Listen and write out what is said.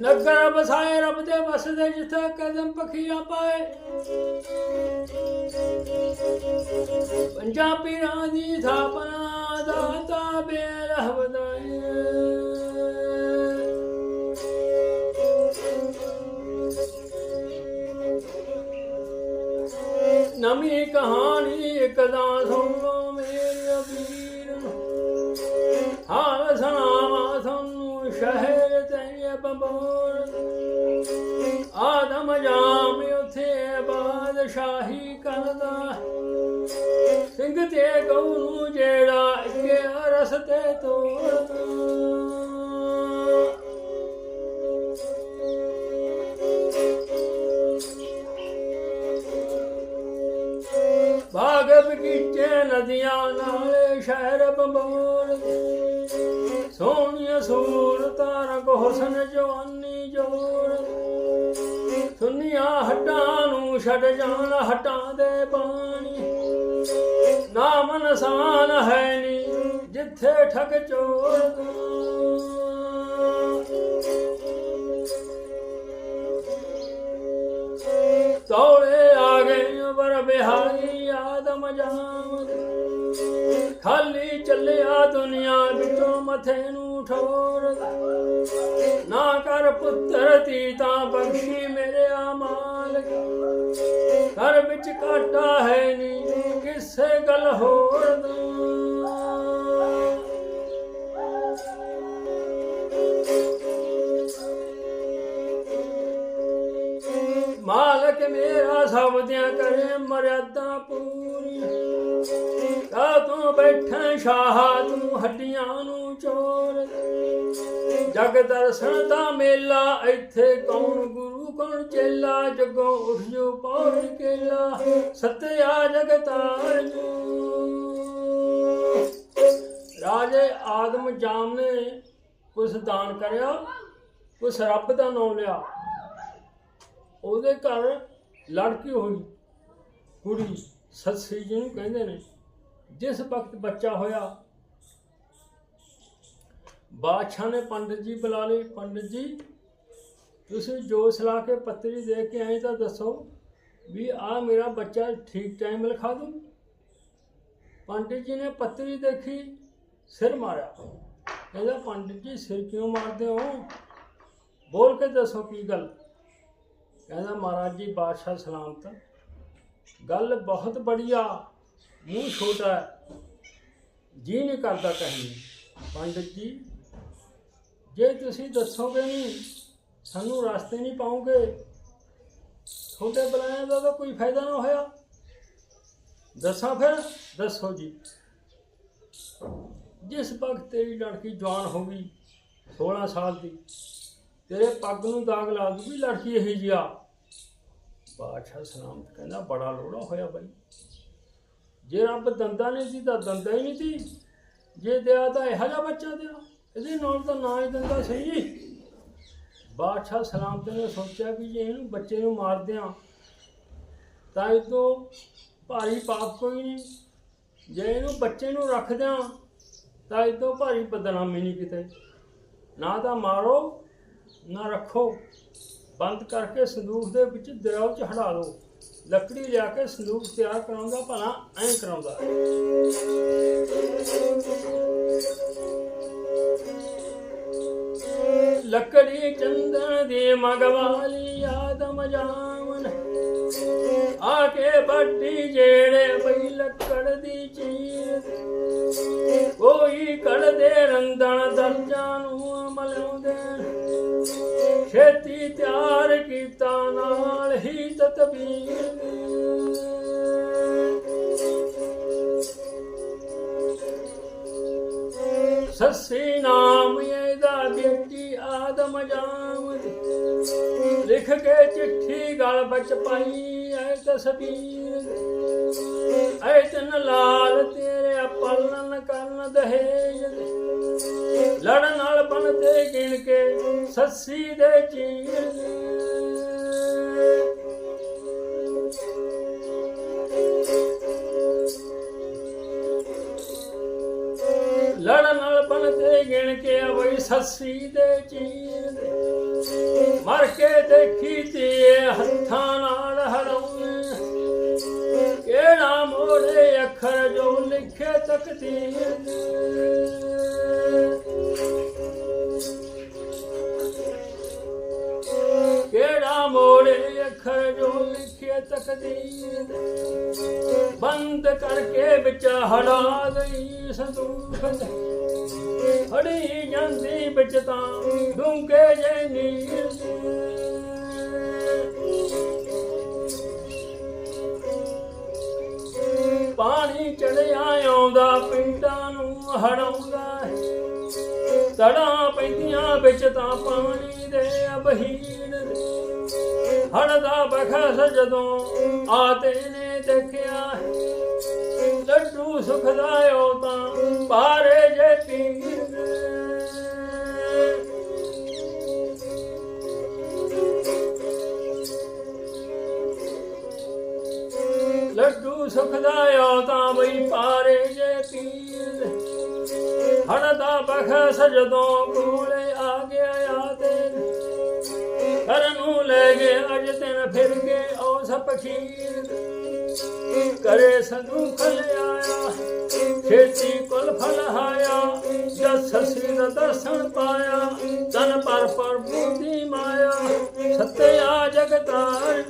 ਨਗਰ ਬਸਾਏ ਰੱਬ ਦੇ ਵਸਦੇ ਜਿੱਥੇ ਕਦਮ ਪਖੀਆਂ ਪਾਏ। ਪੰਜਾ ਪੀਰਾਂ ਦੀ ਥਾਪਨਾ ਦਾਤਾ ਬੇਰਹ ਵਧਾਏ ਨਵੀਂ ਕਹਾਣੀ ਇੱਕ ਦਾ ਮੇਰੇ ਵੀਰ ਹਾਲ ਸੁਣਾਵਾ ਤੁਹਾਨੂੰ ਸ਼ਹਿਰ ਬੰਬੋਰ ਆਦਮ ਜਾਮ ਉਥੇ ਬਾਦਸ਼ਾਹੀ ਕਰਦਾ। ਸਿੰਘ ਤੇ ਗਊ ਨੂੰ ਜਿਹੜਾ ਅੱਗੇ ਰਸਤੇ ਤੋਰਦਾ ਬਾਗ ਬਗੀਚੇ ਨਦੀਆਂ ਨਾਲੇ ਸ਼ਹਿਰ ਬੰਬੋਰ। ਸੋਹਣੀਆਂ ਸੂਰਤਾਂ ਰੰਗ ਹੁਸਨ ਜਵਾਨੀ ਜੋਰ। ਸੁਨੀਆਂ ਹੱਟਾਂ ਨੂੰ ਛੱਡ ਜਾਣ ਹੱਟਾਂ ਦੇ ਪਾਣੀ ਨਾਮ ਨਸਾਨ ਹੈ ਨੀ ਜਿੱਥੇ ਠਗ ਚੋਰ ਤੌਲੇ ਆ ਗਏ ਬਰ ਬਿਹਾਰੀ ਆਦਮ ਜਾਮਦ ਖਾਲੀ ਚੱਲਿਆ ਦੁਨੀਆ ਵਿੱਚੋਂ ਮਥੇ ਨੂੰ ਠੋਰ। ਨਾ ਕਰ ਪੁੱਤਰ ਤੀ ਤਾਂ ਬਖਸ਼ੀ ਮੇਰੇ ਆ ਮਾਲਕ ਘਰ ਵਿੱਚ ਕਾਟਾ ਹੈ ਨੀ, ਕਿਸੇ ਗੱਲ ਹੋਰ ਦਾ। ਮਾਲਕ ਮੇਰਾ ਸਭ ਦਿਆਂ ਕਰੇ ਮਰਿਆਦਾ ਪੂਰੀ। ਕਾ ਤੂੰ ਬੈਠਾ ਸ਼ਾਹ, ਤੂੰ ਹੱਡੀਆਂ ਨੂੰ ਚੋਰ ਜਗ ਦਰਸ਼ਨ ਦਾ ਮੇਲਾ, ਇੱਥੇ ਕੌਣ ਗੁਰੂ, ਕੌਣ ਚੇਲਾ? ਜਗੋਂ ਉੱਠ ਜੋ ਪੌੜ ਕੇਲਾ, ਸਤਿਆ ਜਗਤਾਰ ਰਾਜੇ ਆਦਮ ਜਾਮ ਨੇ ਕੁਛ ਦਾਨ ਕਰਿਆ, ਕੁਛ ਰੱਬ ਦਾ ਨਾਮ ਲਿਆ। ਉਹਦੇ ਘਰ ਲੜਕੀ ਹੋਈ, ਕੁੜੀ ਸਤਸੀ ਜੀ ਨੂੰ ਕਹਿੰਦੇ ਨੇ। ਜਿਸ ਵਕਤ ਬੱਚਾ ਹੋਇਆ, ਬਾਦਸ਼ਾਹ ਨੇ ਪੰਡਿਤ ਜੀ ਬੁਲਾ ਲਏ। ਪੰਡਿਤ ਜੀ, ਤੁਸੀਂ ਜੋ ਸਲਾਹ ਕੇ ਪੱਤਰੀ ਦੇ ਕੇ ਆਏ ਤਾਂ ਦੱਸੋ ਵੀ ਆ ਮੇਰਾ ਬੱਚਾ ਠੀਕ ਟਾਈਮ ਲਿਖਾ ਦੂੰ। ਪੰਡਿਤ ਜੀ ਨੇ ਪੱਤਰੀ ਦੇਖੀ, ਸਿਰ ਮਾਰਿਆ। ਕਹਿੰਦਾ, ਪੰਡਿਤ ਜੀ, ਸਿਰ ਕਿਉਂ ਮਾਰਦੇ ਹੋ? ਬੋਲ ਕੇ ਦੱਸੋ ਕੀ ਗੱਲ? ਕਹਿੰਦਾ, ਮਹਾਰਾਜ ਜੀ, ਬਾਦਸ਼ਾਹ ਸਲਾਮਤ। ਗੱਲ ਬਹੁਤ ਬੜੀਆ। ਮੂੰਹ ਛੋਟਾ ਹੈ। ਜੀ ਨਹੀਂ ਕਰਦਾ ਕਹਿਣੀ ਪੰਡਿਤ ਜੀ, ਜੇ ਤੁਸੀਂ ਦੱਸੋਗੇ ਨਹੀਂ ਸਾਨੂੰ ਰਸਤੇ ਨਹੀਂ ਪਾਉਂਗੇ ਛੋਟੇ ਬੁਲਾਇਆ ਦਾ ਤਾਂ ਕੋਈ ਫਾਇਦਾ ਨਾ ਹੋਇਆ। ਦੱਸਾਂ ਫਿਰ, ਦੱਸੋ ਜੀ। ਜਿਸ ਵਕਤ ਤੇਰੀ ਲੜਕੀ ਜਵਾਨ ਹੋ ਗਈ 16 ਸਾਲ ਦੀ, ਤੇਰੇ ਪੱਗ ਨੂੰ ਦਾਗ ਲਾ ਦੂਗੀ, ਲੜਕੀ ਇਹੀ ਜਿਹਾ ਬਾਦਸ਼ਾਹ ਸਲਾਮਤ ਕਹਿੰਦਾ, ਬੜਾ ਲੋੜਾ ਹੋਇਆ ਬਾਈ। ਜੇ ਰੱਬ ਦੰਦਾ ਨਹੀਂ ਸੀ ਤਾਂ ਦੰਦਾ ਹੀ ਨਹੀਂ ਸੀ। ਜੇ ਦਿਆ ਤਾਂ ਇਹੋ ਜਿਹਾ ਬੱਚਾ ਦਿਆ। ਇਹਦੇ ਨਾਲ ਤਾਂ ਨਾ ਹੀ ਦੰਦਾ ਸਹੀ। ਬਾਦਸ਼ਾਹ ਸਲਾਮਤ ਨੇ ਸੋਚਿਆ ਵੀ ਜੇ ਇਹਨੂੰ ਬੱਚੇ ਨੂੰ ਮਾਰ ਦਿਆਂ, ਤਾਂ ਇਹ ਤੋਂ ਭਾਰੀ ਪਾਪ ਕੋਈ ਨਹੀਂ। ਜੇ ਇਹਨੂੰ ਬੱਚੇ ਨੂੰ ਰੱਖ ਦਿਆਂ, ਤਾਂ ਇਹ ਤੋਂ ਭਾਰੀ ਬਦਨਾਮੀ ਨਹੀਂ ਕਿਤੇ। ਨਾ ਤਾਂ ਮਾਰੋ, ਨਾ ਰੱਖੋ। ਬੰਦ ਕਰਕੇ ਸੰਦੂਕ ਦੇ ਵਿੱਚ ਦਰਿਆ 'ਚ ਹੜਾ ਦਿਓ। ਲੱਕੜੀ ਲਿਆ ਕੇ ਸੰਦੂਕ ਤਿਆਰ ਕਰਾਉਂਦਾ, ਭਲਾ ਐਂ ਕਰਾਉਂਦਾ। ਲੱਕੜੀ ਚੰਦਨ ਦੀ ਮਗਵਾਲੀ ਆਦਮ ਜਾਮਨ। ਆ ਕੇ ਬੱਟੀ ਜਿਹੜੇ ਬਈ ਲੱਕੜ ਦੀ ਚੀਰ। ਕੋਈ ਕੜਦੇ ਰੰਦਣ ਦਰਜਾਂ ਨੂੰ ਅਮਲਾਉਂਦੇ ਛੇਤੀ ਤਿਆਰ ਕੀਤਾ, ਨਾਲ ਹੀ ਤਤਬੀਰ। ਸੱਸੀ ਨਾਮ ਇਹਦਾ ਬੇਟੀ ਆਦਮ ਜਾਮਦੀ ਲਿਖ ਕੇ ਚਿੱਠੀ ਗਲ ਵਿੱਚ ਪਾਈ ਐ ਤਸਵੀਰ ਐ ਤਨ ਲਾਲ ਤੇਰੇ ਪਾਲਣ ਕਰਨ ਦਹੇਜ ਦੇ। ਸੱਸੀ ਦੇ ਚੀਰ। ਲੜਨ ਨਾਲ ਬਣਦੇ ਗਿਣ ਕੇ ਵਈ ਸੱਸੀ ਦੇ ਚੀਰ। ਮਰ ਕੇ ਦੇਖੀ ਤੇ ਹੱਥਾਂ ਨਾਲ ਹਰਾਉਂ ਕਿਹੜਾ ਮੋੜੇ ਅੱਖਰ ਜੋ ਲਿਖੇ ਤਕਦੀਰ। ਲਿਖੇ ਤਕਦੀਰ ਬੰਦ ਕਰਕੇ ਵਿੱਚ ਹੜਾ ਗਈ ਸੰਦੂਖ ਹੜੀ ਜਾਂਦੀ ਵਿੱਚ ਤਾਂ ਡੂੰਘੇ ਜੇ ਨੀਰ ਪਾਣੀ ਚੜਿਆ ਆਉਂਦਾ ਪਿੰਡਾਂ ਨੂੰ ਹੜਾਉਂਦਾ ਹੈ। ਤੜਾਂ ਪੈਂਦੀਆਂ ਵਿੱਚ ਤਾਂ ਪਾਣੀ ਦੇ ਅਬਹੀਣ। ਹੜਦਾ ਬਖਸ ਜਦੋਂ ਆਤੇ ਨੇ ਦੇਖਿਆ ਹੈ। ਲੱਡੂ ਸੁਖਦਾਇਓ ਤਾਂ ਬਾਰੇ ਜੇ ਪੀਰ। ਲੱਡੂ ਸੁਖਦਾਇਓ ਤਾਂ ਬਈ ਪਾਰੇ ਜੇ ਪੀਰ। ਹੜਦਾ ਬਖਸ ਜਦੋਂ ਕੋਲੇ ਆ ਗਿਆ ਆਤੇ ਘਰ ਨੂੰ ਲੈ ਗਏ, ਅਜ ਦਿਨ ਫਿਰ ਗਏ ਔਸ ਪਖੀਰ ਕਰੇ ਸੰਦੂਖ ਲਿਆਇਆ ਖੇਤੀ ਕੁਲ ਫਲ ਹਾਇਆ ਜਸ ਸਿਰ ਦਰਸ਼ਨ ਪਾਇਆ ਤਨ ਪਰ ਪਰ ਬੂਦੀ ਮਾਇਆ, ਸਤਿਆ ਜਗਤਾਰ।